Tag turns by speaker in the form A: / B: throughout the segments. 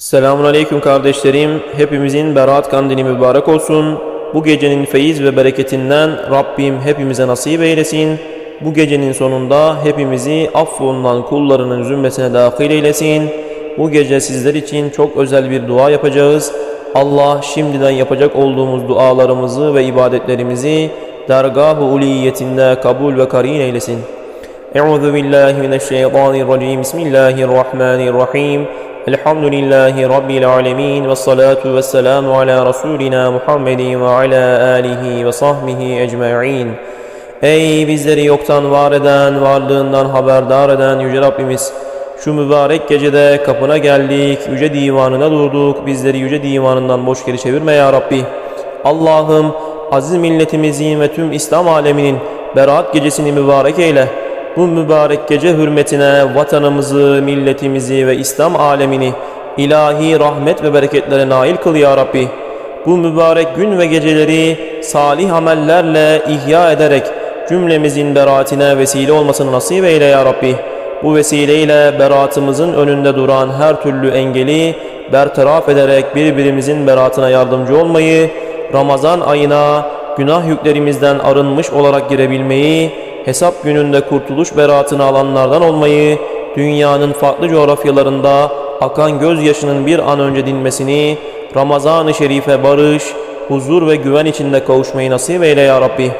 A: Selamun Aleyküm kardeşlerim. Hepimizin Berat Kandili mübarek olsun. Bu gecenin feyiz ve bereketinden Rabbim hepimize nasip eylesin. Bu gecenin sonunda hepimizi affolunan kullarının zümresine dahil eylesin. Bu gece sizler için çok özel bir dua yapacağız. Allah şimdiden yapacak olduğumuz dualarımızı ve ibadetlerimizi dergah-ı uliyetinde kabul ve karin eylesin. Euzu billahi mineşşeytanirracim. Bismillahirrahmanirrahim. Elhamdülillahi Rabbil alemin ve salatu ve selamu ala Resulina Muhammedin ve ala alihi ve sahbihi ecma'in. Ey bizleri yoktan var eden, varlığından haberdar eden Yüce Rabbimiz! Şu mübarek gecede kapına geldik, Yüce Divanına durduk, bizleri Yüce Divanından boş geri çevirme ya Rabbi. Allah'ım aziz milletimizin ve tüm İslam aleminin Berat gecesini mübarek eyle. Bu mübarek gece hürmetine vatanımızı, milletimizi ve İslam alemini ilahi rahmet ve bereketlere nail kıl ya Rabbi. Bu mübarek gün ve geceleri salih amellerle ihya ederek cümlemizin beratine vesile olmasını nasip eyle ya Rabbi. Bu vesileyle beratımızın önünde duran her türlü engeli bertaraf ederek birbirimizin beratına yardımcı olmayı, Ramazan ayına günah yüklerimizden arınmış olarak girebilmeyi, hesap gününde kurtuluş beratını alanlardan olmayı, dünyanın farklı coğrafyalarında akan gözyaşının bir an önce dinmesini, Ramazan-ı Şerif'e barış, huzur ve güven içinde kavuşmayı nasip eyle ya Rabbi.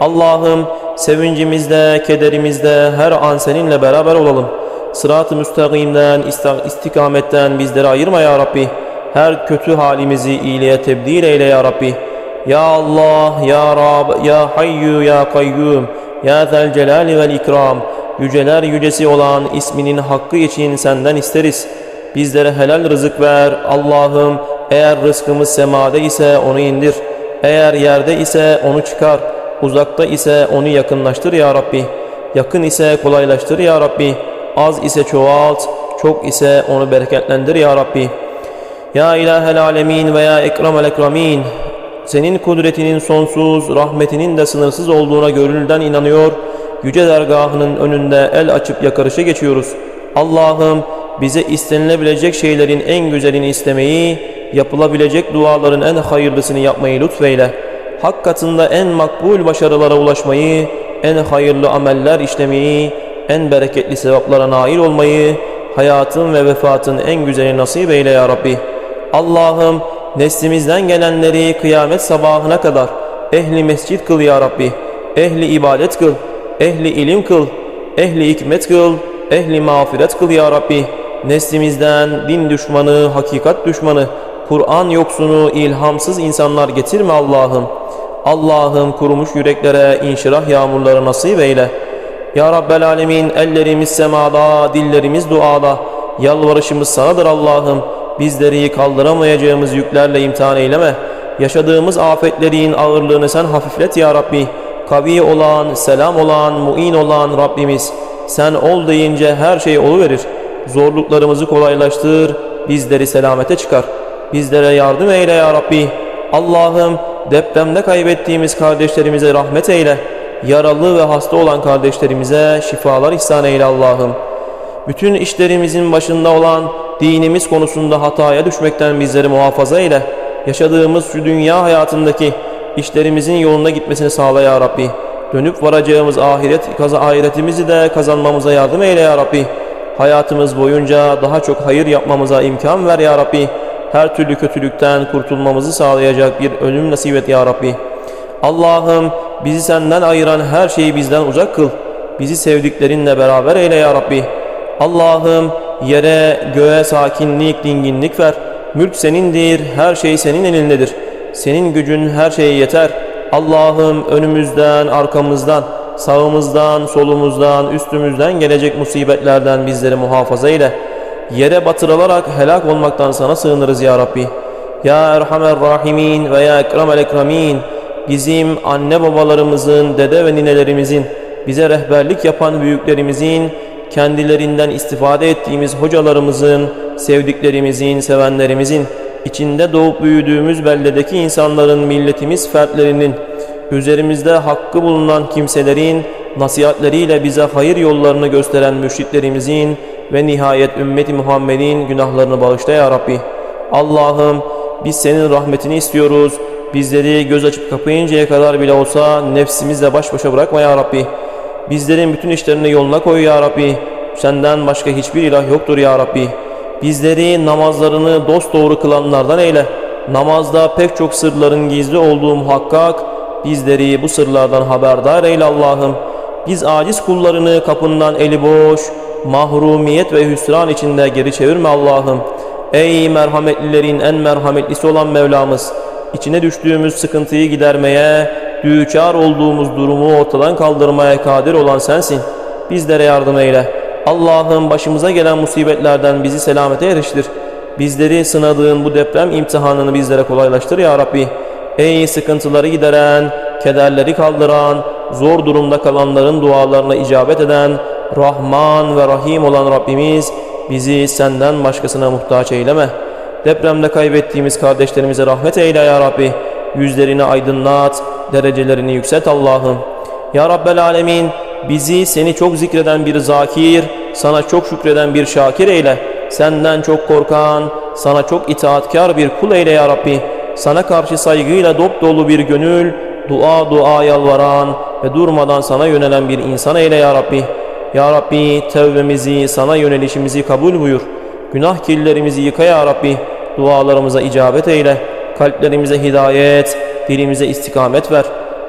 A: Allah'ım sevincimizde, kederimizde her an seninle beraber olalım. Sırat-ı müstakimden, istikametten bizleri ayırma ya Rabbi. Her kötü halimizi iyiliğe tebdil eyle ya Rabbi. Ya Allah, Ya Rab, Ya Hayyu, Ya Kayyum, Ya Zel Celali vel İkram. Yüceler yücesi olan isminin hakkı için senden isteriz. Bizlere helal rızık ver. Allah'ım eğer rızkımız semada ise onu indir. Eğer yerde ise onu çıkar. Uzakta ise onu yakınlaştır ya Rabbi. Yakın ise kolaylaştır ya Rabbi. Az ise çoğalt. Çok ise onu bereketlendir ya Rabbi. Ya ilahel alemin ve ya ekramel ekramin. Senin kudretinin sonsuz, rahmetinin de sınırsız olduğuna gönülden inanıyor. Yüce dergahının önünde el açıp yakarışa geçiyoruz. Allah'ım bize istenilebilecek şeylerin en güzelini istemeyi, yapılabilecek duaların en hayırlısını yapmayı lütfeyle. Hak katında en makbul başarılara ulaşmayı, en hayırlı ameller işlemeyi, en bereketli sevaplara nail olmayı, hayatın ve vefatın en güzeli nasip eyle ya Rabbi. Allah'ım neslimizden gelenleri kıyamet sabahına kadar ehli mescid kıl ya Rabbi. Ehli ibadet kıl, ehli ilim kıl, ehli hikmet kıl, ehli mağfiret kıl ya Rabbi. Neslimizden din düşmanı, hakikat düşmanı, Kur'an yoksunu, ilhamsız insanlar getirme Allah'ım. Allah'ım kurumuş yüreklere inşirah yağmurları nasip eyle. Ya Rabbel Alemin ellerimiz semada, dillerimiz duada. Yalvarışımız sanadır Allah'ım. Bizleri kaldıramayacağımız yüklerle imtihan eyleme. Yaşadığımız afetlerin ağırlığını sen hafiflet ya Rabbi. Kavi olan, selam olan, muin olan Rabbimiz. Sen ol deyince her şey oluverir. Zorluklarımızı kolaylaştır, bizleri selamete çıkar. Bizlere yardım eyle ya Rabbi. Allah'ım depremde kaybettiğimiz kardeşlerimize rahmet eyle. Yaralı ve hasta olan kardeşlerimize şifalar ihsan eyle Allah'ım. Bütün işlerimizin başında olan dinimiz konusunda hataya düşmekten bizleri muhafaza eyle. Yaşadığımız şu dünya hayatındaki işlerimizin yolunda gitmesini sağla ya Rabbi. Dönüp varacağımız ahiret, kaza ahiretimizi de kazanmamıza yardım eyle ya Rabbi. Hayatımız boyunca daha çok hayır yapmamıza imkan ver ya Rabbi. Her türlü kötülükten kurtulmamızı sağlayacak bir ölüm nasip et ya Rabbi. Allah'ım bizi senden ayıran her şeyi bizden uzak kıl. Bizi sevdiklerinle beraber eyle ya Rabbi. Allah'ım yere göğe sakinlik, dinginlik ver. Mülk senindir, her şey senin elindedir. Senin gücün her şeye yeter. Allah'ım önümüzden, arkamızdan, sağımızdan, solumuzdan, üstümüzden gelecek musibetlerden bizleri muhafaza eyle. Yere batırılarak helak olmaktan sana sığınırız ya Rabbi. Ya Erhamer Rahimin ve Ya Ekremel Ekremin bizim anne babalarımızın, dede ve ninelerimizin, bize rehberlik yapan büyüklerimizin, kendilerinden istifade ettiğimiz hocalarımızın, sevdiklerimizin, sevenlerimizin, içinde doğup büyüdüğümüz belledeki insanların, milletimiz fertlerinin, üzerimizde hakkı bulunan kimselerin nasihatleriyle bize hayır yollarını gösteren mürşitlerimizin, ve nihayet ümmeti Muhammed'in günahlarını bağışla ya Rabbi. Allah'ım biz senin rahmetini istiyoruz. Bizleri göz açıp kapayıncaya kadar bile olsa nefsimizle baş başa bırakma ya Rabbi. Bizlerin bütün işlerini yoluna koy ya Rabbi. Senden başka hiçbir ilah yoktur ya Rabbi. Bizleri namazlarını dosdoğru kılanlardan eyle. Namazda pek çok sırların gizli olduğu muhakkak. Bizleri bu sırlardan haberdar eyle Allah'ım. Biz aciz kullarını kapından eli boş, mahrumiyet ve hüsran içinde geri çevirme Allah'ım. Ey merhametlilerin en merhametlisi olan Mevlamız, içine düştüğümüz sıkıntıyı gidermeye, düçar olduğumuz durumu ortadan kaldırmaya kadir olan sensin. Bizlere yardım eyle. Allah'ım başımıza gelen musibetlerden bizi selamete eriştir. Bizleri sınadığın bu deprem imtihanını bizlere kolaylaştır ya Rabbi. Ey sıkıntıları gideren, kederleri kaldıran, zor durumda kalanların dualarına icabet eden, Rahman ve Rahim olan Rabbimiz bizi senden başkasına muhtaç eyleme. Depremde kaybettiğimiz kardeşlerimize rahmet eyle ya Rabbi. Yüzlerini aydınlat, derecelerini yükselt Allah'ım. Ya Rabbel Alemin bizi seni çok zikreden bir zakir, sana çok şükreden bir şakir eyle. Senden çok korkan, sana çok itaatkar bir kul eyle ya Rabbi. Sana karşı saygıyla dop dolu bir gönül, dua dua yalvaran ve durmadan sana yönelen bir insan eyle ya Rabbi. Ya Rabbi tevbemizi, sana yönelişimizi kabul buyur. Günah kirlerimizi yıka ya Rabbi. Dualarımıza icabet eyle. Kalplerimize hidayet, dilimize istikamet ver.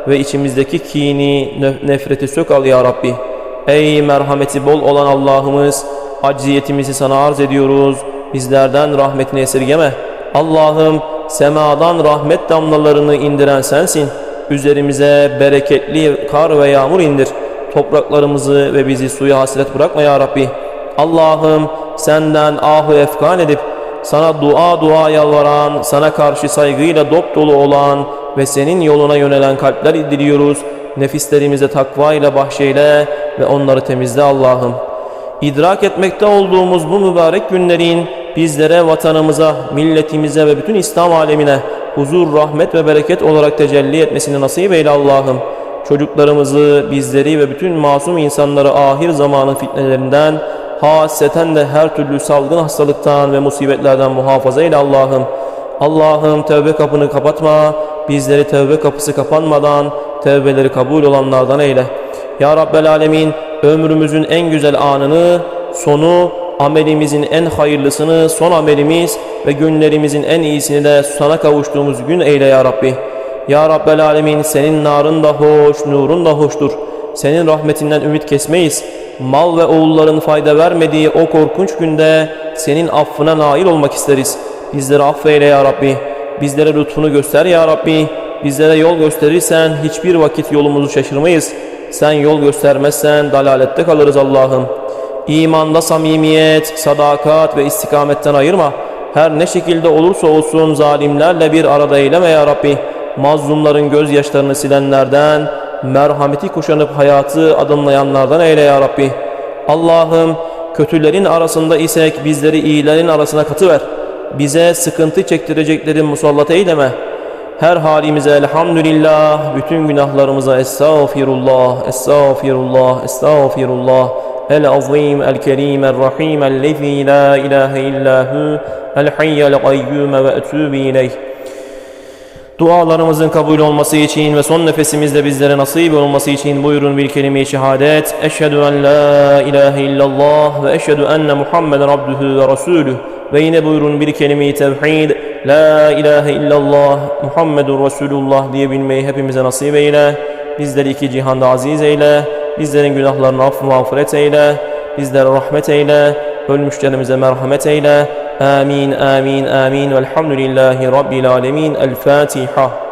A: Ve içimizdeki kini, nefreti sök al ya Rabbi. Ey merhameti bol olan Allah'ımız, acziyetimizi sana arz ediyoruz. Bizlerden rahmetini esirgeme. Allah'ım semadan rahmet damlalarını indiren sensin. Üzerimize bereketli kar ve yağmur indir. Topraklarımızı ve bizi suya hasret bırakma ya Rabbi. Allah'ım senden ahu efkan edip sana dua dua yalvaran, sana karşı saygıyla dop dolu olan ve senin yoluna yönelen kalpler diliyoruz. Nefislerimize takva ile bahşeyle ve onları temizle Allah'ım. İdrak etmekte olduğumuz bu mübarek günlerin bizlere, vatanımıza, milletimize ve bütün İslam alemine huzur, rahmet ve bereket olarak tecelli etmesini nasip eyle Allah'ım. Çocuklarımızı, bizleri ve bütün masum insanları ahir zamanın fitnelerinden, haseten de her türlü salgın hastalıktan ve musibetlerden muhafaza eyle Allah'ım. Allah'ım tevbe kapını kapatma, bizleri tevbe kapısı kapanmadan tevbeleri kabul olanlardan eyle. Ya Rabbel Alemin ömrümüzün en güzel anını, sonu, amelimizin en hayırlısını, son amelimiz ve günlerimizin en iyisini de sana kavuştuğumuz gün eyle ya Rabbi. Ya Rabbel Alemin senin narın da hoş, nurun da hoştur. Senin rahmetinden ümit kesmeyiz. Mal ve oğulların fayda vermediği o korkunç günde senin affına nail olmak isteriz. Bizleri affeyle ya Rabbi. Bizlere lütfunu göster ya Rabbi. Bizlere yol gösterirsen hiçbir vakit yolumuzu şaşırmayız. Sen yol göstermezsen dalalette kalırız Allah'ım. İmanda samimiyet, sadakat ve istikametten ayırma. Her ne şekilde olursa olsun zalimlerle bir arada eyleme ya Rabbi. Mazlumların gözyaşlarını silenlerden, merhameti kuşanıp hayatı adımlayanlardan eyle ya Rabbi. Allah'ım kötülerin arasında isek bizleri iyilerin arasına katıver. Bize sıkıntı çektirecekleri musallat eyleme. Her halimize elhamdülillah, bütün günahlarımıza estağfirullah, estağfirullah, estağfirullah. El-azim, el-kerim, el-rahim, el-lezi la ilahe illahu, el-hayyel qayyum ve etûbü ileyh. Dualarımızın kabul olması için ve son nefesimizde bizlere nasip olması için buyurun bir kelime-i şehadet. Eşhedü en la ilahe illallah ve eşhedü enne Muhammeden abduhu ve rasulüh. Ve yine buyurun bir kelime-i tevhid. La ilahe illallah Muhammedur Resulullah diyebilmeyi hepimize nasip eyle. Bizleri iki cihanda aziz eyle. Bizlerin günahlarını affı mağfiret eyle. Bizlere rahmet eyle. Ölmüşlerimize merhamet eyle. آمين آمين آمين والحمد لله رب العالمين. الفاتحة.